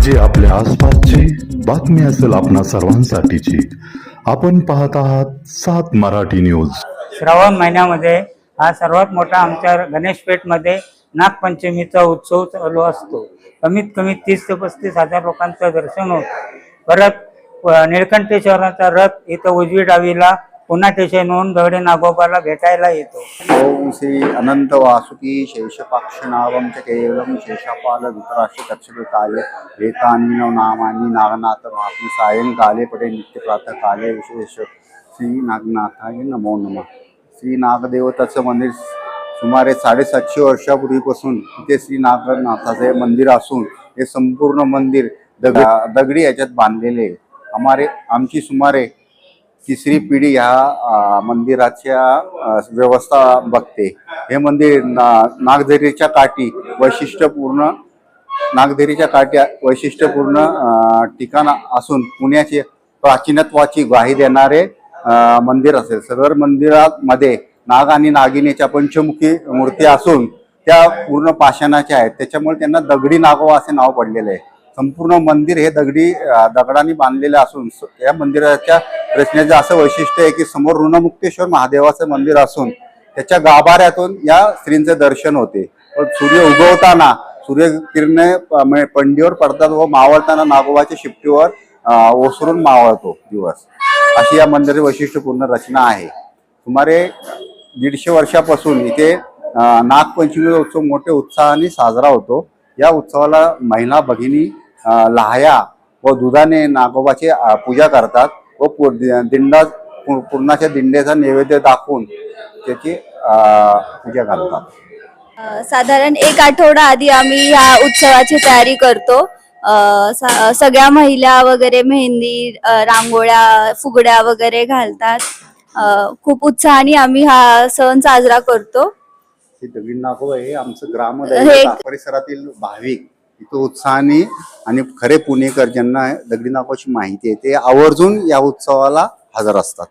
म्हणजे आपल्या आसपासची बातमी असेल आपणा सर्वांसाठीची. आपण पाहत आहात सात मराठी न्यूज. श्रावण महिन्यामध्ये हा सर्वात मोठा आमच्या गणेशपेठमध्ये नागपंचमीचा उत्सव चालू असतो. कमीत कमी तीस ते पस्तीस हजार लोकांचं दर्शन होतं. परत निळकंठेश्वराचा रथ इथं उजवी डावीला पुन्हा स्टेशनहून गवडे नागोबाला भेटायला येतो ओम श्री अनंत वासुकी शेषपाक्षनावम च केवलम शेषपाल धृतराष्ट्र दक्षिण काले एतानी नामानी नागनाथ महात्म सायंकाले पटे नित्य प्रातः काले विशेष श्री नागनाथाय नमो नमः श्री नागदेवताचं मंदिर सुमारे साडेसातशे वर्षापूर्वीपासून इथे श्री नागनाथाचे मंदिर असून हे संपूर्ण मंदिर दग दगडी याच्यात बांधलेले आहे. आमची सुमारे तिसरी पिढी ह्या मंदिराच्या व्यवस्था बघते. हे मंदिर ना नागझरीच्या काठी वैशिष्ट्यपूर्ण नागधरीच्या काठी वैशिष्ट्यपूर्ण ठिकाण असून पुण्याचे प्राचीनत्वाची ग्वाही देणारे मंदिर असेल. सदर मंदिरामध्ये नाग आणि नागिनीच्या पंचमुखी मूर्ती असून त्या पूर्ण पाषाणाच्या आहेत. त्याच्यामुळे त्यांना दगडी नागोबा असे नाव पडलेले आहे. संपूर्ण मंदिर हे दगडी दगडांनी बांधलेले असून स- या मंदिराच्या रचनेचं असं वैशिष्ट्य आहे की समोर ऋणमुक्तेश्वर महादेवाचं मंदिर असून त्याच्या गाभाऱ्यातून या स्त्रींचे दर्शन होते. व सूर्य उगवताना सूर्यकिरणे प- म्हणजे पंडीवर पडतात व मावळताना नागोबाच्या शिपटीवर ओसरून मावळतो दिवस. अशी या मंदिराची वैशिष्ट्यपूर्ण रचना आहे. सुमारे दीडशे वर्षापासून इथे अ, नागपंचमी उत्सव मोठ्या उत्साहाने साजरा होतो. या उत्सवाला महिला भगिनी लहाया लाह्या व दुधाने नागोबाची पूजा करतात. व दिंडा पूर्णाच्या दिंड्याचा नैवेद्य दाखवून त्याची पूजा करतात. अ, साधारण एक आठवडा आधी आम्ही ह्या उत्सवाची तयारी करतो. सगळ्या महिला वगैरे मेहंदी रांगोळ्या फुगड्या वगैरे घालतात. खूप उत्साहाने आम्ही हा सण साजरा करतो. हे दगडी नागोबा हे आमचं ग्रामदैवत परिसरातील भाविक. इथं उत्साहाने आणि खरे पुणेकर ज्यांना दगडी नागोबाची माहिती आहे. ते आवर्जून या उत्सवाला हजर असतात.